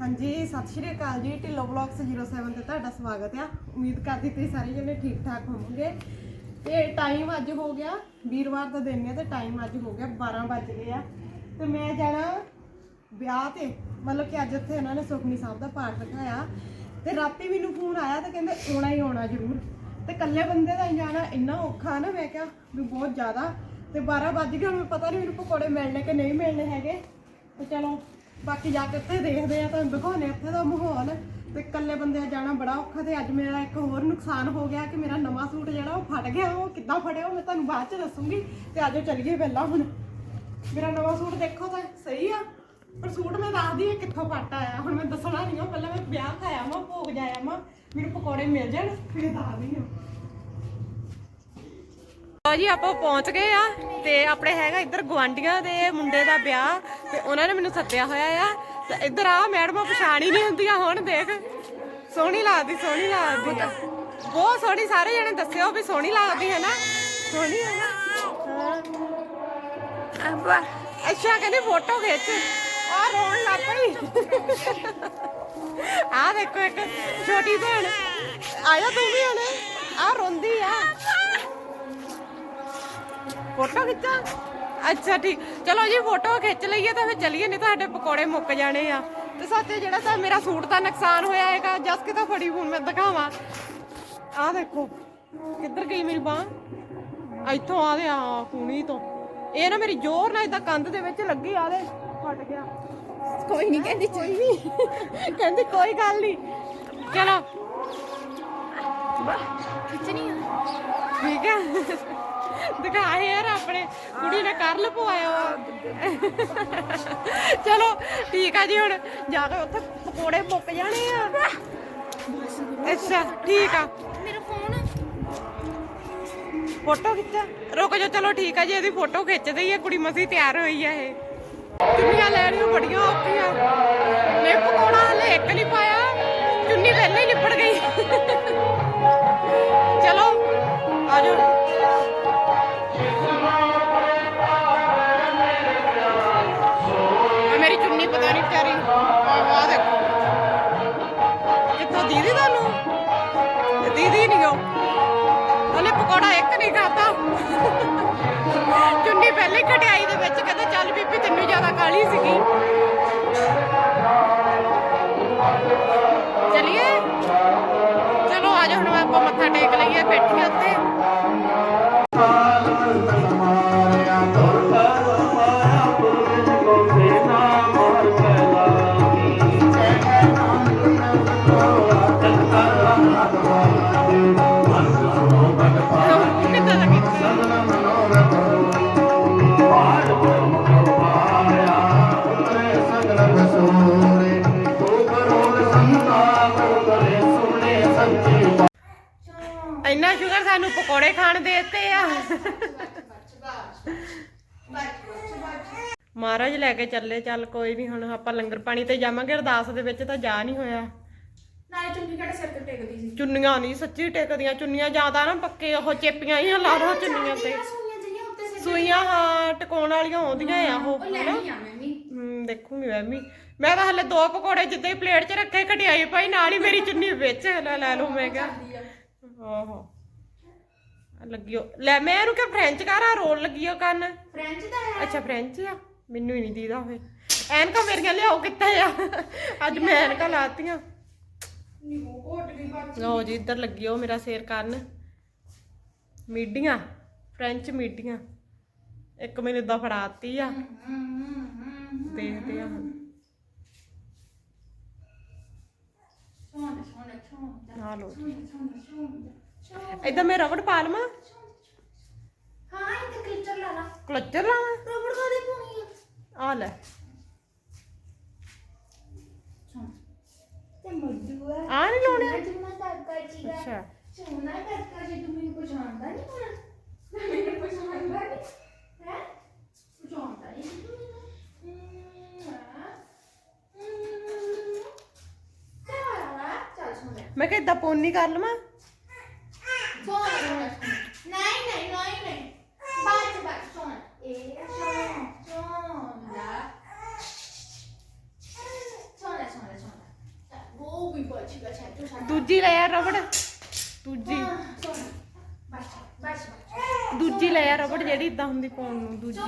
ਹਾਂਜੀ, ਸਤਿ ਸ਼੍ਰੀ ਅਕਾਲ ਜੀ, ਢਿੱਲੋ ਬਲੌਗਸ 07 ਤੇ ਤੁਹਾਡਾ ਸਵਾਗਤ ਆ। ਉਮੀਦ ਕਰਦੀ ਤੁਸੀਂ ਸਾਰੇ ਜਣੇ ਠੀਕ ਠਾਕ ਹੋਵੋਗੇ। ਤੇ ਟਾਈਮ ਅੱਜ ਹੋ ਗਿਆ, ਵੀਰਵਾਰ ਦਾ ਦਿਨ ਹੈ ਤੇ ਟਾਈਮ ਅੱਜ ਹੋ ਗਿਆ 12 ਵੱਜ ਗਏ ਆ। ਤੇ ਮੈਂ ਜਾਣਾ ਵਿਆਹ ਤੇ, ਮਤਲਬ ਕਿ ਅੱਜ ਉੱਥੇ ਇਹਨਾਂ ਨੇ ਸੁਖਨੀ ਸਾਹਿਬ ਦਾ ਪਾਠ ਰਖਾਇਆ। ਤੇ ਰਾਤੀ ਮੈਨੂੰ ਫੋਨ ਆਇਆ ਤੇ ਕਹਿੰਦੇ ਆਉਣਾ ਹੀ ਆਉਣਾ ਜ਼ਰੂਰ। ਤੇ ਇਕੱਲੇ ਬੰਦੇ ਦਾ ਜਾਣਾ ਇੰਨਾ ਔਖਾ ਨਾ, ਮੈਂ ਕਿਹਾ ਵੀ ਬਹੁਤ ਜ਼ਿਆਦਾ। ਤੇ 12 ਵੱਜ ਗਏ, ਹੁਣ ਪਤਾ ਨਹੀਂ ਮੈਨੂੰ ਪਕੌੜੇ ਮਿਲਣੇ ਕਿ ਨਹੀਂ ਮਿਲਣੇ ਹੈਗੇ। ਤੇ ਚਲੋ ਬਾਕੀ ਜਾ ਕੇ ਉੱਥੇ ਦੇਖਦੇ ਆ, ਤੁਹਾਨੂੰ ਦਿਖਾਉਣੇ ਉੱਥੇ ਦਾ ਮਾਹੌਲ। ਤੇ ਇਕੱਲੇ ਬੰਦੇ ਜਾਣਾ ਬੜਾ ਔਖਾ ਤੇ ਅੱਜ ਮੇਰਾ ਇੱਕ ਹੋਰ ਨੁਕਸਾਨ ਹੋ ਗਿਆ ਕਿ ਮੇਰਾ ਨਵਾਂ ਸੂਟ ਜਿਹੜਾ ਉਹ ਫਟ ਗਿਆ, ਉਹ ਕਿੱਦਾਂ ਫੜਿਆ ਉਹ ਮੈਂ ਤੁਹਾਨੂੰ ਬਾਅਦ ਚ ਦੱਸੂਗੀ। ਤੇ ਆਜੋ ਚੱਲੀਏ ਪਹਿਲਾਂ ਹੁਣ। ਮੇਰਾ ਨਵਾਂ ਸੂਟ ਦੇਖੋ ਤਾਂ ਸਹੀ ਆ, ਪਰ ਸੂਟ ਮੈਂ ਦੱਸਦੀ ਆ ਕਿੱਥੋਂ ਫਟ ਆਇਆ? ਹੁਣ ਮੈਂ ਦੱਸਣਾ ਨਹੀਂ ਆ ਪਹਿਲਾਂ ਮੈਂ ਵਿਆਹ ਖਾਇਆ ਮੈਂ ਭੋਗ ਜਾਇਆ ਮੈਂ ਮੈਨੂੰ ਪਕੌੜੇ ਮਿਲ ਜਾਣ, ਫਿਰ ਦੱਸਦੀ ਆ ਲੋ ਜੀ ਆਪਾਂ ਪਹੁੰਚ ਗਏ ਆ ਤੇ ਆਪਣੇ ਹੈਗਾ ਇੱਧਰ ਗਵਾਂਡੀਆਂ ਦੇ ਮੁੰਡੇ ਦਾ ਵਿਆਹ ਤੇ ਉਹਨਾਂ ਨੇ ਮੈਨੂੰ ਸੱਦਿਆ ਹੋਇਆ ਆ। ਤੇ ਇੱਧਰ ਆ ਮੈਡਮਾਂ ਪਛਾਣ ਹੀ ਨਹੀਂ ਹੁੰਦੀਆਂ ਹੁਣ ਦੇਖ। ਸੋਹਣੀ ਲੱਗਦੀ ਸੋਹਣੀ ਲੱਗਦੀ ਆ। ਬਹੁਤ ਸੋਹਣੀ ਸਾਰੇ ਜਣੇ ਦੱਸਿਓ ਵੀ ਸੋਹਣੀ ਲੱਗਦੀ ਹੈ ਨਾ? ਸੋਹਣੀ ਹੈ ਨਾ? ਅੱਛਾ ਕਹਿੰਦੇ ਫੋਟੋ ਖਿੱਚ। ਆ ਰੋਣ ਲੱਗ ਪਈ। ਆ ਦੇਖੋ ਇੱਕ ਛੋਟੀ ਭੈਣ। ਆਇਆ ਤੂੰ ਵੀ ਹਣੇ। ਆ ਰੋਂਦੀ ਆ। ਫੋਟੋ ਖਿੱਚਾਂ? ਅੱਛਾ ਠੀਕ। ਚਲੋ ਜੀ ਫੋਟੋ ਖਿੱਚ ਲਈਏ ਤਾਂ ਫਿਰ ਚੱਲੀਏ ਨਹੀਂ ਤਾਂ ਸਾਡੇ ਪਕੌੜੇ ਮੁੱਕ ਜਾਣੇ ਆ। ਤੇ ਸੱਚ ਜਿਹੜਾ ਤਾਂ ਮੇਰਾ ਸੂਟ ਦਾ ਨੁਕਸਾਨ ਹੋਇਆ ਹੈਗਾ ਜਸ ਕਿਤਾ ਫੜੀ ਹੁਣ ਮੈਂ ਦਿਖਾਵਾਂ। ਆਹ ਦੇਖੋ ਕਿੱਧਰ ਗਈ ਮੇਰੀ ਬਾਹ? ਇੱਥੋਂ ਆ ਦੇ ਆ ਕੂਣੀ ਤੋਂ। ਇਹ ਨਾ ਮੇਰੀ ਜ਼ੋਰ ਨਾਲ ਇਦਾਂ ਕੰਧ ਦੇ ਵਿੱਚ ਲੱਗੀ ਆ ਦੇ ਫਟ ਗਿਆ। ਕੋਈ ਨਹੀਂ ਕਹਿੰਦੀ ਕੋਈ ਨਹੀਂ। ਕਹਿੰਦੀ ਕੋਈ ਗੱਲ ਨਹੀਂ। ਚਲੋ। ਖਿੱਚਣੀ ਆ। ਠੀਕ ਹੈ। ਦਿਖਾਏ ਆਪਣੇ ਕੁੜੀ ਨੇ ਕਰ ਲਪਵਾਇਆ ਚਲੋ ਠੀਕ ਆ ਜੀ ਹੁਣ। ਜਾ ਕੇ ਉੱਥੇ ਪਕੌੜੇ ਮੁੱਕ ਜਾਣੇ ਆ। ਅੱਛਾ ਠੀਕ ਆ। ਮੇਰਾ ਫੋਨ। ਫੋਟੋ ਖਿੱਚਾ। ਰੁਕ ਜਾ ਚਲੋ ਠੀਕ ਆ ਜੀ ਇਹਦੀ ਫੋਟੋ ਖਿੱਚ ਦਈਏ। ਕੁੜੀ ਮਸੀ ਤਿਆਰ ਹੋਈ ਆ ਇਹ। ਚੁੰਨੀਆਂ ਲੈਣੀਆਂ ਬੜੀਆਂ ਔਖੀਆਂ। ਨੇ ਪਕੌੜਾ ਹਲੇ ਇੱਕ ਚੁੰਨੀ ਪਹਿਲੇ ਦੇ ਵਿੱਚ ਕਹਿੰਦੇ ਚੱਲ ਬੀਬੀ ਤੈਨੂੰ ਜ਼ਿਆਦਾ ਕਾਲੀ ਸੀਗੀ। ਪਕੌੜੇ ਖਾਣ ਦੇ ਦਿੱਤੇ ਆ। ਮਹਾਰਾਜ ਲੈ ਕੇ ਚੱਲੇ ਚੱਲ ਕੋਈ ਨਹੀਂ ਹੁਣ ਆਪਾਂ ਲੰਗਰ ਪਾਣੀ ਤੇ ਜਾਵਾਂਗੇ ਅਰਦਾਸ ਦੇ ਵਿੱਚ ਤਾਂ ਜਾ ਨਹੀਂ ਹੋਇਆ। ਨਾਲੇ ਚੁੰਨੀ ਕਿਹੜੇ ਸਿਰ ਤੇ ਟੇਕਦੀ ਸੀ? ਚੁੰਨੀਆਂ ਨਹੀਂ ਸੱਚੀ ਟਿਕਦੀਆਂ ਚੁੰਨੀਆਂ ਜ਼ਿਆਦਾ ਨਾ ਪੱਕੇ ਉਹ ਚੇਪੀਆਂ ਹੀ ਲਾ ਦੋ ਚੁੰਨੀਆਂ ਤੇ। ਸੂਈਆਂ ਹਾਂ ਟਿਕਾਉਣ ਵਾਲੀਆਂ ਆਉਂਦੀਆਂ ਆ ਉਹ ਉਹ ਲੈਣੀ ਆ ਮੈਂ ਵੀ। ਹੂੰ ਦੇਖੂਗੀ ਮੈਂ ਵੀ। ਮੈਂ ਤਾਂ ਹਲੇ ਦੋ ਪਕੌੜੇ ਜਿੱਦਾਂ ਹੀ ਪਲੇਟ 'ਚ ਰੱਖੇ ਘਟਿਆਈ ਭਾਈ ਨਾਲ ਹੀ ਮੇਰੀ ਚੁੰਨੀ ਵਿੱਚ ਲੈ ਲੈ ਲੂ ਮੈਂ ਕਿਹਾ। ਆਹੋ। ਲੱਗਿਓ ਲੈ ਮੈਂ ਇਹਨੂੰ ਕਿਹਾ ਫ੍ਰੈਂਚ ਕਰਾ ਰੋਲ ਲੱਗਿਓ ਕੰਨ ਫ੍ਰੈਂਚ ਦਾ ਹੈ? ਅੱਛਾ ਫ੍ਰੈਂਚ ਆ? ਮੈਨੂੰ ਹੀ ਨਹੀਂ ਦੀਦਾ ਹੋਵੇ ਐਨਕਾਂ ਮੇਰੀਆਂ ਲਿਆਓ ਕਿੱਥੇ ਆ? ਅੱਜ ਮੈਂ ਐਨਕਾਂ ਲਾਤੀਆਂ। ਲਓ ਜੀ ਇੱਧਰ ਲੱਗਿਓ ਮੇਰਾ ਸਿਰ ਕੰਨ ਮੀਡੀਆਂ ਫ੍ਰੈਂਚ ਮੀਡੀਆਂ। ਇੱਕ ਮੈਨੂੰ ਇਦਾਂ ਫੜਾਤੀ ਆ। ਦੇਖਦੇ ਆ ਹੁਣ। ਸੋਹਣਾ ਸੋਹਣਾ ਸੋਹਣਾ ਆ ਲਓ ਸੋਹਣਾ ਸੋਹਣਾ ਇਦਾਂ ਮੈਂ ਰਬੜ ਪਾ ਲਵਾਂ? ਹਾਂ ਕਲਿੱਚਰ ਲਾ ਲਾ। ਕਲਚਰ ਲਾਵਾਂ ਰਬੜ ਕਾਦੇ ਪਾਉਣੀ ਆ? ਆ ਲੈ। ਸੋਹਣਾ ਤੇ ਮੱਜੂ ਆ। ਆ ਨਹੀਂ ਲਾਉਣੇ? ਜੁਮਾ ਕਾਕਾ ਜੀ ਦਾ ਅੱਛਾ। ਸੋਹਣਾ ਕਾਕਾ ਜੀ ਤੂੰ ਮੈਨੂੰ ਪਛਾਣਦਾ ਨਹੀਂ ਹੁਣ। ਮੈਨੂੰ ਪਛਾਣਦਾ ਨਹੀਂ ਹੈ? ਪਛਾਣਦਾ ਨਹੀਂ ਤੂੰ ਮੈਨੂੰ। ਹਾਂ ਚੱਲ ਸੋਹਣਾ ਮੈਂ ਕਿਹਾ ਇਦਾਂ ਪੋਨੀ ਕਰ ਲਵਾਂ? ਸੋਹਣਾ ਸੋਹਣਾ ਨਹੀਂ ਨਹੀਂ ਨਹੀਂ ਨਹੀਂ ਬਾਅਦ ਚ ਬਾਅਦ ਚ ਸੋਹਣਾ ਇਹ ਸੋਹਣਾ ਸੋਹਣਾ ਸੋਹਣਾ ਸੋਹਣਾ ਸੋਹਣਾ ਤੂੰ ਛੱਡ ਦੂਜੀ ਲੈ ਰਬੜ। ਦੂਜੀ। ਹਾਂ, ਸੋਹਣਾ ਬਸ ਬਸ ਦੂਜੀ ਲੈ ਰਬੜ ਜਿਹੜੀ ਇਦਾਂ ਹੁੰਦੀ ਪਾਉਣ ਨੂੰ ਦੂਜੀ।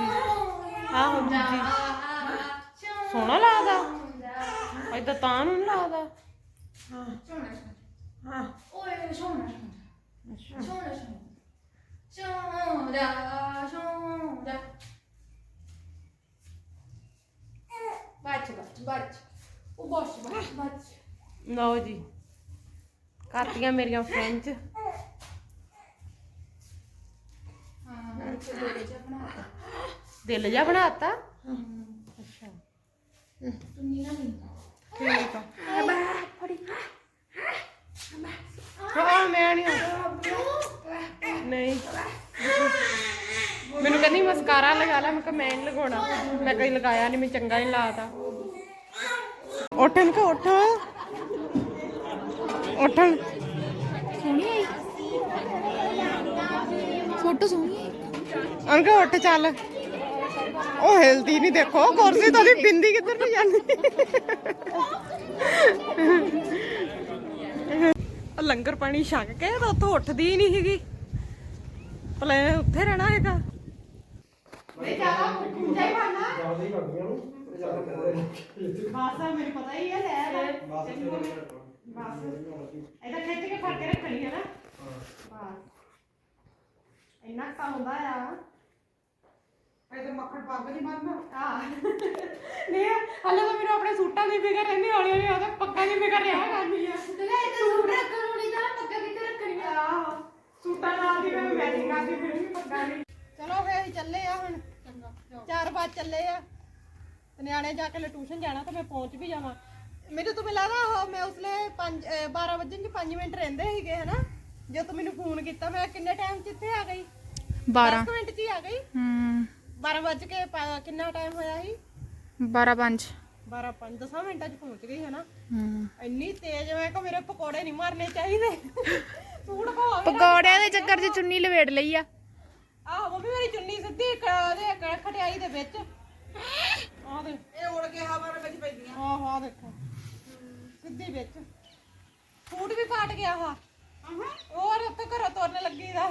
ਆਹੋ ਦੂਜੀ। ਸੋਹਣਾ ਲੱਗਦਾ। ਏਦਾਂ ਤਾਂ ਨੂੰ ਨੀ ਲੱਗਦਾ। ਹਾਂ ਓਏ ਸੋਹਣਾ ਅੱਛਾ ਸੋਹਣਾ ਸੋਹਣਾ ਸੋਹਣਾ ਬੱਚ ਬੱਚ ਬੱਚ ਉਹ ਬੱਚ ਬੱਚ ਬੱਚ ਲਓ ਜੀ ਕਰਤੀਆਂ ਮੇਰੀਆਂ ਫਰੈਂਚ ਹਾਂ ਦਿਲ ਜਾ ਬਣਾਤਾ। ਅੱਛਾ। ਤੂੰ ਨੀ ਨਾ ਨੀ ਠੀਕ ਆ। ਹਾਂ ਮੈਂ ਨਹੀਂ ਨਹੀਂ। ਮੈਨੂੰ ਕਹਿੰਦੀ ਮਸਕਾਰਾ ਲਗਾ ਲੈ ਮੈਂ ਕਿਹਾ ਮੈਂ ਨਹੀਂ ਲਗਾਉਣਾ। ਮੈਂ ਕਈ ਲਗਾਇਆ ਨਹੀਂ ਮੈਂ ਚੰਗਾ ਨਹੀਂ ਲਾਤਾ ਉੱਠਣ ਕੋ ਉੱਠ। ਉੱਠਣ ਸੋਹਣੀ ਆਈ ਫੋਟੋ ਸੋਹਣੀ ਅਨਕ ਉੱਠ ਚੱਲ। ਉਹ ਹਿਲਦੀ ਨਹੀਂ ਦੇਖੋ ਕੁਰਸੀ ਤੋਂ ਦੀ ਬਿੰਦੀ ਕਿੱਧਰ ਨੂੰ ਜਾਂਦੀ ਲੰਗਰ ਪਾਣੀ ਛਕ ਕੇ ਤਾਂ ਉੱਥੋਂ ਉੱਠਦੀ ਹੀ ਨਹੀਂ ਹੈਗੀ ਭਲੇ ਉੱਥੇ ਰਹਿਣਾ ਹੈਗਾ। ਨਹੀਂ ਜਾਣਾ ਕੁੰਜਾ ਹੀ ਬਣਨਾ ਬਸ ਮੈਨੂੰ ਪਤਾ ਹੀ ਹੈ ਲੈ ਬਸ ਇਹਦਾ ਖਿੱਚ ਕੇ ਫੜ ਕੇ ਰੱਖਣੀ ਹੈ ਨਾ। ਬਸ। ਇੰਨਾ ਕੰਮ ਹੁੰਦਾ ਆ। ਇਹ ਮੱਖਣ ਪੱਗ ਨਹੀਂ ਬੰਨਦਾ ਆ। ਨਹੀਂ ਹਲੇ ਤਾਂ ਮੈਨੂੰ ਆਪਣੇ ਸੂਟਾਂ ਦੀ ਫਿਕਰ ਰਹਿੰਦੀ ਹੌਲੀ ਹੌਲੀ ਉਹਦਾ ਪੱਕਾ ਦੀ ਫਿਕਰ ਰਿਹਾ ਕਰਨੀ ਆ। ਤੇ ਲੈ ਤੇ ਸੂਟ ਰੱਖਣ ਨਹੀਂ ਤਾਂ ਪੱਕਾ ਕਿੱਥੇ ਰੱਖਣੀ ਆ। ਸੂਟਾਂ ਨਾਲ ਦੀ ਮੈਂ ਮੈਚਿੰਗ ਕਰਦੀ ਫਿਰ ਵੀ ਪੱਕਾ ਨਹੀਂ ਚਲੋ ਫੇਰ ਅਸੀਂ ਚੱਲੇ ਆ ਹੁਣ। ਚਾਰ ਬਾਅਦ ਚੱਲੇ ਆ। ਤੇ ਨਿਆਣੇ ਜਾ ਕੇ ਲੈ ਟਿਊਸ਼ਨ ਜਾਣਾ ਤਾਂ ਮੈਂ ਪਹੁੰਚ ਵੀ ਜਾਵਾਂ। ਮੈਨੂੰ ਤਾਂ ਲੱਗਦਾ ਉਹ ਮੈਂ ਉਸਲੇ 5 12 ਵਜੇ ਚ 5 ਮਿੰਟ ਰਹਿੰਦੇ ਸੀਗੇ ਹਨਾ? ਜਦੋਂ ਤੂੰ ਮੈਨੂੰ ਫੋਨ ਕੀਤਾ ਮੈਂ ਕਿੰਨੇ ਟਾਈਮ 'ਚ ਆ ਗਈ? 12 10 ਮਿੰਟ 'ਚ ਹੀ ਆ ਗਈ। ਹਮ 12 ਵਜ ਕੇ ਕਿੰਨਾ ਟਾਈਮ ਹੋਇਆ ਸੀ? 12 5 12 5 10 ਮਿੰਟਾਂ 'ਚ ਪਹੁੰਚ ਗਈ ਹਨਾ? ਹਮ ਇੰਨੀ ਤੇਜ਼ ਮੈਂ ਕਿ ਮੇਰੇ ਪਕੌੜੇ ਨਹੀਂ ਮਾਰਨੇ ਚਾਹੀਦੇ। ਸੂਟ ਪਕੌੜਿਆਂ ਦੇ ਚੱਕਰ 'ਚ ਚੁੰਨੀ ਲਵੇੜ ਲਈ ਆ। ਆਹ ਮੰਮੀ ਮੇਰੀ ਚੁੰਨੀ ਸਿੱਧੀ ਉਹਦੇ ਖਟਿਆਈ ਦੇ ਵਿੱਚ। ਆਹ ਦੇ ਇਹ ਉੜ ਕੇ ਹਵਾ ਵਿੱਚ ਪੈਂਦੀਆਂ ਆਹ ਆਹ ਦੇਖੋ। ਸਿੱਧੀ ਵਿੱਚ। ਸੂਟ ਵੀ ਫਾਟ ਗਿਆ ਹਾ ਹੋਰ ਉੱਤੇ ਘਰੋਂ ਤੁਰਨ ਲੱਗੀ ਦਾ।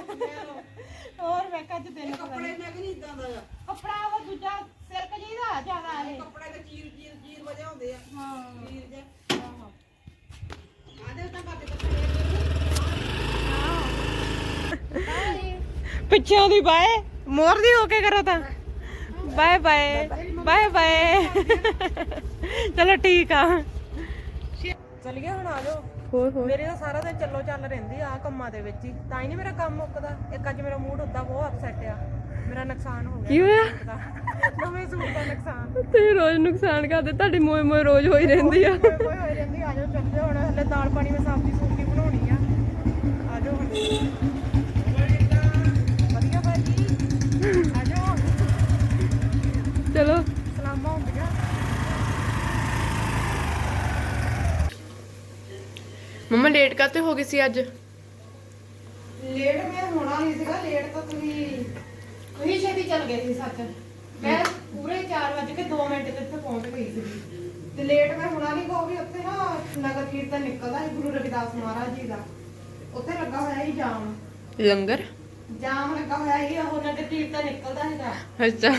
ਹੋਰ ਮੈਂ ਕੱਜ ਦਿਨ ਕੱਪੜੇ ਮੈਂ ਕਿ ਨਹੀਂ ਇਦਾਂ ਦਾ ਆ। ਕੱਪੜਾ ਉਹ ਦੂਜਾ ਸਿਲਕ ਜੀ ਦਾ ਜ਼ਿਆਦਾ ਇਹ। ਕੱਪੜੇ ਤੇ ਚੀਰ ਚੀਰ ਚੀਰ ਵਜੇ ਹੁੰਦੇ ਆ। ਹਾਂ ਚੀਰ ਜੇ ਆਹੋ ਆਦੇ ਤਾਂ ਬਾਕੀ ਕੱਪੜੇ ਪਿੱਛੋਂ ਦੀ ਬਾਏ। ਮੋਰ ਦੀ ਹੋ ਕੇ ਕਰੋ ਤਾਂ। Bye bye. Bye bye. ਚਲੋ ਠੀਕ ਆ। ਚਲੀਏ ਹੁਣ ਆ ਜਾਓ। ਹੋਰ ਹੋਰ। ਮੇਰੇ ਤਾਂ ਸਾਰਾ ਦਿਨ ਚੱਲੋ ਚੱਲ ਰਹਿੰਦੀ ਆ ਕੰਮਾਂ ਦੇ ਵਿੱਚ ਹੀ। ਤਾਂ ਹੀ ਨਹੀਂ ਮੇਰਾ ਕੰਮ ਮੁੱਕਦਾ। ਇੱਕ ਅੱਜ ਮੇਰਾ ਮੂਡ ਉਦਾਂ ਬਹੁਤ ਅਪਸੈਟ ਆ। ਮੇਰਾ ਨੁਕਸਾਨ ਹੋ ਗਿਆ। ਕੀ ਹੋਇਆ? ਨਵੇਂ ਸੂਟ ਦਾ ਨੁਕਸਾਨ। ਤੇ ਰੋਜ਼ ਨੁਕਸਾਨ ਕਰਦੇ ਤੁਹਾਡੀ ਮੋਏ ਮੋਏ ਰੋਜ਼ ਹੋਈ ਰਹਿੰਦੀ ਆ। ਕੋਈ ਕੋਈ ਹੋਈ ਰਹਿੰਦੀ ਆ। ਜਾਓ ਚੱਲ ਜਾਓ ਹੁਣ। ਹਲੇ ਦਾਲ ਪਾਣੀ ਮੈਂ ਸਬਜ਼ੀ ਸੁਬਜ਼ੀ ਬਣਾਉਣੀ ਆ। ਆ ਜਾਓ ਹੁਣ ਵਧੀਆ ਭਾਜੀ ਆ ਜਾਓ ਚਲੋ ਸਲਾਮਾਂ ਹੁੰਦੀਆਂ ਮੰਮਾ ਲੇਟ ਕਾਤੇ ਹੋ ਗਈ ਸੀ ਅੱਜ? ਲੇਟ ਮੈਂ ਹੋਣਾ ਨਹੀਂ ਸੀਗਾ ਲੇਟ ਤਾਂ ਤੁਸੀਂ ਤੁਸੀਂ ਛੇਤੀ ਚੱਲ ਗਏ ਸੀ ਸੱਚ। ਮੈਂ ਪੂਰੇ 4 ਵਜੇ ਕੇ 2 ਮਿੰਟ ਤੇ ਇੱਥੇ ਪਹੁੰਚ ਗਈ ਸੀ। ਤੇ ਲੇਟ ਮੈਂ ਹੋਣਾ ਨਹੀਂ ਕੋ ਵੀ ਉੱਥੇ ਨਾ ਨਗਰ ਕੀਰਤਨ ਨਿਕਲਦਾ ਹੈ ਗੁਰੂ ਰਵਿਦਾਸ ਮਹਾਰਾਜ ਜੀ ਦਾ। ਉੱਥੇ ਲੱਗਾ ਹੋਇਆ ਸੀ ਜਾਮ। ਲੰਗਰ? ਜਾਮ ਲੱਗਾ ਹੋਇਆ ਸੀ ਉਹ ਨਗਰ ਕੀਰਤਨ ਨਿਕਲਦਾ ਹੈਗਾ ਅੱਛਾ।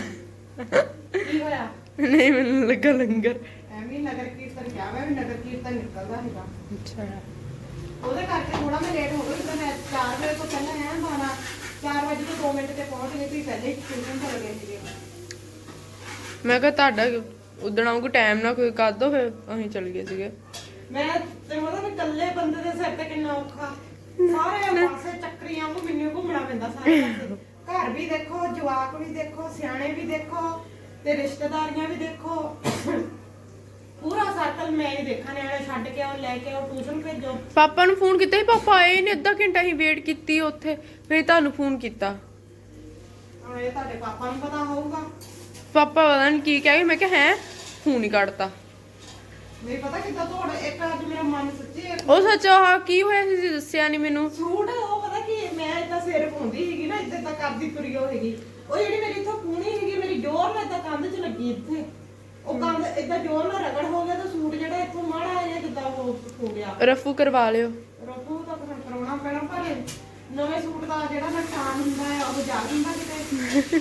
ਕੀ ਹੋਇਆ? ਨਹੀਂ ਮੈਨੂੰ ਲੱਗਾ ਲੰਗਰ। ਐਵੇਂ ਨਗਰ ਕੀਰਤਨ ਕਿਹਾ ਮੈਂ ਵੀ ਨਗਰ ਕੀਰਤਨ ਨਿਕਲਦਾ ਹੈਗਾ ਅੱਛਾ। ਉਹਦੇ ਕਰਕੇ ਥੋੜਾ ਮੈਂ ਲੇਟ ਹੋ ਗਈ ਤਾਂ ਮੈਂ 4 ਵਜੇ ਤੋਂ ਪਹਿਲਾਂ ਆਇਆ ਬਾਣਾ 4 ਵਜੇ ਤੋਂ 2 ਮਿੰਟ ਤੇ ਪਹੁੰਚ ਗਈ ਸੀ ਪਹਿਲੇ ਹੀ ਟਿਊਸ਼ਨ ਚਲ ਗਏ ਸੀਗੇ। ਮੈਂ ਕਿਹਾ ਤੁਹਾਡਾ ਉਦਣ ਵਾਂਗੂ ਟਾਈਮ ਨਾ ਕੋਈ ਕਰ ਦੋ ਫਿਰ ਅਸੀਂ ਚੱਲ ਗਏ ਸੀਗੇ। ਮੈਂ ਤੇ ਮਤਲਬ ਇਕੱਲੇ ਬੰਦੇ ਦੇ ਸਿਰ ਤੇ ਕਿੰਨਾ ਔਖਾ। ਸਾਰੇ ਪਾਸੇ ਚੱਕਰੀਆਂ ਨੂੰ ਮੈਨੂੰ ਘੁੰਮਣਾ ਪੈਂਦਾ ਸਾਰੇ ਪਾਸੇ। ਘਰ ਵੀ ਦੇਖੋ ਜਵਾਕ ਵੀ ਦੇਖੋ ਸਿਆਣੇ ਵੀ ਦੇਖੋ ਤੇ ਰਿਸ਼ਤੇਦਾਰੀਆਂ ਵੀ ਦੇਖੋ। ਪੂਰਾ ਸਰਕਲ ਮੈਂ ਹੀ ਦੇਖਾਂ ਨਿਆਣੇ ਛੱਡ ਕੇ ਆਓ ਲੈ ਕੇ ਆਓ ਟਿਊਸ਼ਨ ਭੇਜੋ। ਪਾਪਾ ਨੂੰ ਫੋਨ ਕੀਤਾ ਸੀ ਪਾਪਾ ਆਏ ਨੇ ਅੱਧਾ ਘੰਟਾ ਹੀ ਵੇਟ ਕੀਤੀ ਉੱਥੇ ਫਿਰ ਤੁਹਾਨੂੰ ਫੋਨ ਕੀਤਾ। ਹੁਣ ਇਹ ਤੁਹਾਡੇ ਪਾਪਾ ਨੂੰ ਪਤਾ ਹੋਊਗਾ। ਪਾਪਾ ਪਤਾ ਨਹੀਂ ਕੀ ਕਹਿ ਗਏ ਮੈਂ ਕਿਹਾ ਹੈ ਫੋਨ ਹੀ ਕੱਟਤਾ ਨਹੀਂ ਪਤਾ ਕਿੱਦਾਂ ਤੁਹਾਡਾ ਇੱਕ ਅੱਜ ਮੇਰਾ ਮਨ ਸੱਚੀ ਇੱਕ ਉਹ ਸੱਚ ਆਹ ਕੀ ਹੋਇਆ ਸੀ ਦੱਸਿਆ ਨਹੀਂ ਮੈਨੂੰ? ਸੂਟ ਉਹ ਪਤਾ ਕੀ ਮੈਂ ਇਦਾਂ ਸਿਰ ਪਾਉਂਦੀ ਸੀਗੀ ਨਾ ਇਦਾਂ ਤਾਂ ਕਰਦੀ ਤੁਰੀ ਉਹ ਹੈਗੀ ਉਹ ਜਿਹੜੀ ਮੇਰੀ ਇੱਥੋਂ ਪੂਣੀ ਸੀਗੀ ਮੇਰੀ ਜੋਰ ਨਾਲ ਇਦਾਂ ਕੰਧ 'ਚ ਲੱਗੀ ਇੱਥੇ। ਉਹ ਕੰਧ ਇਦਾਂ ਜੋਰ ਨਾਲ ਰਗੜ ਹੋ ਗਿਆ ਤਾਂ ਸੂਟ ਜਿਹੜਾ ਇੱਥੋਂ ਮਾੜਾ ਜਿਹਾ ਜਿੱਦਾਂ ਉਹ ਹੋ ਗਿਆ। ਗਿਆ ਰਫੂ ਕਰਵਾ ਲਿਓ। ਰੋਕੂ ਤਾਂ ਫਿਰ ਕਰਾਉਣਾ ਪੈਣਾ ਪਰ ਨਵੇਂ ਸੂਟ ਦਾ ਜਿਹੜਾ ਨੁਕਸਾਨ ਹੁੰਦਾ ਹੈ ਉਹ ਜਾ ਹੁੰਦਾ ਕਿਤੇ।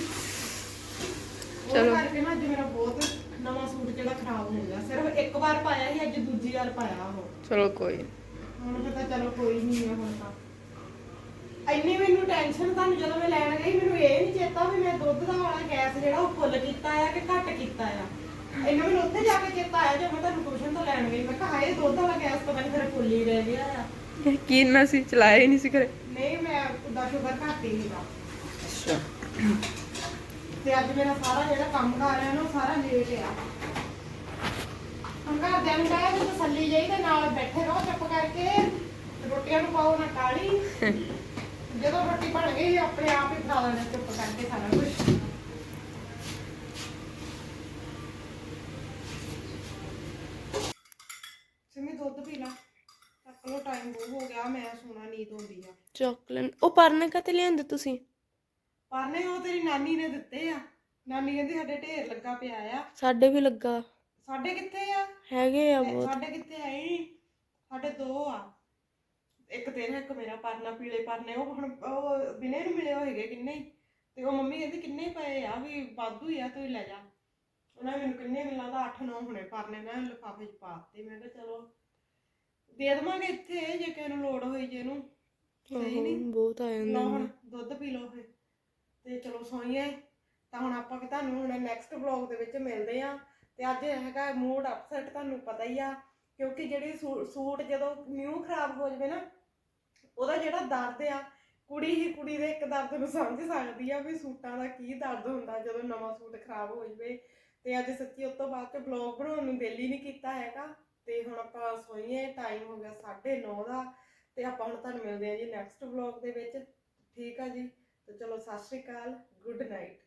ਚਲੋ। ਚਲੋ। ਕਰਕੇ ਨਾ ਅੱਜ ਮੇਰਾ ਬਹੁਤ ਨਵਾਂ ਸੂਟ ਜਿਹੜਾ ਖਰਾਬ ਹੋ ਗਿਆ। ਸਿਰਫ ਇੱਕ ਵਾਰ ਪਾਇਆ ਸੀ ਅੱਜ ਦੂਜੀ ਵਾਰ ਪਾਇਆ ਉਹ। ਚਲੋ ਕੋਈ ਨੀ। ਹੁਣ ਫਿਰ ਤਾਂ ਚਲੋ ਕੋਈ ਨਹੀਂ ਹੈ ਹੁਣ ਤਾਂ। ਇੰਨੀ ਮੈਨੂੰ ਟੈਨਸ਼ਨ ਤੁਹਾਨੂੰ ਜਦੋਂ ਮੈਂ ਲੈਣ ਗਈ ਮੈਨੂੰ ਇਹ ਨਹੀਂ ਚੇਤਾ ਵੀ ਮੈਂ ਦੁੱਧ ਦਾ ਵਾਲਾ ਗੈਸ ਜਿਹੜਾ ਉਹ ਫੁੱਲ ਕੀਤਾ ਆ ਕਿ ਘੱਟ ਕੀਤਾ ਆ। ਇੰਨਾ ਮੈਨੂੰ ਉੱਥੇ ਜਾ ਕੇ ਚੇਤਾ ਆਇਆ ਜਦੋਂ ਮੈਂ ਤੁਹਾਨੂੰ ਟਿਊਸ਼ਨ ਤੋਂ ਲੈਣ ਗਈ। ਮੈਂ ਕਿਹਾ ਹਾਏ ਦੁੱਧ ਵਾਲਾ ਗੈਸ ਤਾਂ ਮੈਨੂੰ ਫਿਰ ਫੁੱਲ ਹੀ ਰਹਿ ਗਿਆ ਆ। ਕੀ ਨਾ ਸੀ ਚਲਾਇਆ ਹੀ ਨਹੀਂ ਸੀ ਕਰੇ ਨਹੀਂ ਮੈਂ ਉਹਦਾ ਸ਼ੂਗਰ ਘੱਟ ਹੀ ਸੀਗਾ। ਅੱਛਾ। ਤੇ ਅੱਜ ਮੇਰਾ ਸਾਰਾ ਜਿਹੜਾ ਕੰਮ ਕਰ ਰਿਹਾ ਨਾ ਉਹ ਸਾਰਾ ਲੇਟ ਆ। ਹੁਣ ਘਰਦਿਆਂ ਨੂੰ ਕਹਿਆ ਤਸੱਲੀ ਜਾਈ ਤੇ ਨਾਲ ਬੈਠੇ ਰਹੋ ਚੁੱਪ ਕਰਕੇ। ਰੋਟੀਆਂ ਨੂੰ ਪਾਓ ਨਾ ਕਾਲੀ ਜਦੋਂ ਰੋਟੀ ਬਣ ਗਈ ਆਪਣੇ ਆਪ ਹੀ ਖਾ ਲੈਣਾ ਚੁੱਪ ਕਰਕੇ ਸਾਰਾ ਕੁਝ ਸਿਮੀ ਦੁੱਧ ਪੀ ਲਾ ਤੱਕ ਲੋ ਟਾਈਮ ਹੋ ਗਿਆ ਮੈਂ ਸੋਣਾ ਨੀਂਦ ਆਉਂਦੀ ਆ। ਚਾਕਲੇਟ ਉਹ ਪਰਨੇ ਕਤੇ ਲਿਆਂਦੇ ਤੁਸੀਂ? ਪਰਨੇ ਉਹ ਤੇਰੀ ਨਾਨੀ ਨੇ ਦਿੱਤੇ ਆ। ਨਾਨੀ ਕਹਿੰਦੀ ਸਾਡੇ ਢੇਰ ਲੱਗਾ ਪਿਆ ਆ। ਸਾਡੇ ਵੀ ਲੱਗਾ। ਸਾਡੇ ਕਿੱਥੇ ਆ? ਹੈਗੇ ਆ ਬਹੁਤ। ਸਾਡੇ ਕਿੱਥੇ ਆਈ ਸਾਡੇ ਦੋ ਆ। ਇੱਕ ਤੇਰਾ ਇੱਕ ਮੇਰਾ ਪਰਨਾ ਪੀਲੇ ਪਰਨੇ। ਉਹ ਹੁਣ ਉਹ ਬਿਨੇ ਨੂੰ ਮਿਲੇ ਹੋਏਗੇ ਕਿੰਨੇ ਹੀ। ਤੇ ਉਹ ਮੰਮੀ ਕਹਿੰਦੀ ਕਿੰਨੇ ਹੀ ਪਏ ਆ? ਵੀ ਵਾਧੂ ਹੀ ਆ ਤੂੰ ਹੀ ਲੈ ਜਾ। ਉਹਨਾਂ ਮੈਨੂੰ ਕਿੰਨੇ ਮਿਲਾਂ ਦਾ 8-9 ਹੁਣੇ ਪਰਨੇ ਮੈਂ ਲਿਫਾਫੇ 'ਚ ਪਾ ਦਿੱਤੇ। ਮੈਂ ਕਿਹਾ ਚਲੋ ਦੇ ਦੇਵਾਂਗੇ ਇੱਥੇ ਜੇ ਕਿਸੇ ਨੂੰ ਲੋੜ ਹੋਈ ਜੇ ਨੂੰ ਸਹੀ ਨਹੀਂ? ਬਹੁਤ ਆ ਜਾਂਦੇ ਲਓ ਹੁਣ ਦੁੱਧ ਪੀ ਲਓ ਫਿਰ ਤੇ ਚਲੋ ਸੋਈਏ। ਤਾਂ ਹੁਣ ਆਪਾਂ ਕਿ ਤੁਹਾਨੂੰ ਹੁਣ ਨੈਕਸਟ ਵਲੌਗ ਦੇ ਵਿੱਚ ਮਿਲਦੇ ਆ ਤੇ ਅੱਜ ਹੈਗਾ ਮੂਡ ਅਪਸੈਟ ਤੁਹਾਨੂੰ ਪਤਾ ਹੀ ਆ। ਕਿਉਂਕਿ ਜਿਹੜੀ ਸੂਟ ਜਦੋਂ ਨਿਊ ਖਰਾਬ ਹੋ ਜਵੇ ਨਾ ਉਹਦਾ ਜਿਹੜਾ ਦਰਦ ਆ ਕੁੜੀ ਹੀ ਕੁੜੀ ਦੇ ਇੱਕ ਦਰਦ ਨੂੰ ਸਮਝ ਸਕਦੀ ਆ ਵੀ ਸੂਟਾਂ ਦਾ ਕੀ ਦਰਦ ਹੁੰਦਾ ਜਦੋਂ ਨਵਾਂ ਸੂਟ ਖਰਾਬ ਹੋ ਜਵੇ। ਤੇ ਅੱਜ ਸੱਚੀ ਉਸ ਤੋਂ ਬਾਅਦ ਤੇ ਵਲੌਗ ਬਣਾਉਣ ਨੂੰ ਦਿਲ ਹੀ ਨਹੀਂ ਕੀਤਾ ਹੈਗਾ। ਤੇ ਹੁਣ ਆਪਾਂ ਸੋਈਏ ਟਾਈਮ ਹੋ ਗਿਆ 9:30 ਦਾ, ਤੇ ਆਪਾਂ ਹੁਣ ਤੁਹਾਨੂੰ ਮਿਲਦੇ ਆ ਜੀ ਨੈਕਸਟ ਵਲੌਗ ਦੇ ਵਿੱਚ। ਠੀਕ ਆ ਜੀ? ਤੇ ਚਲੋ, ਸਤਿ ਸ਼੍ਰੀ ਅਕਾਲ ਗੁੱਡ ਨਾਈਟ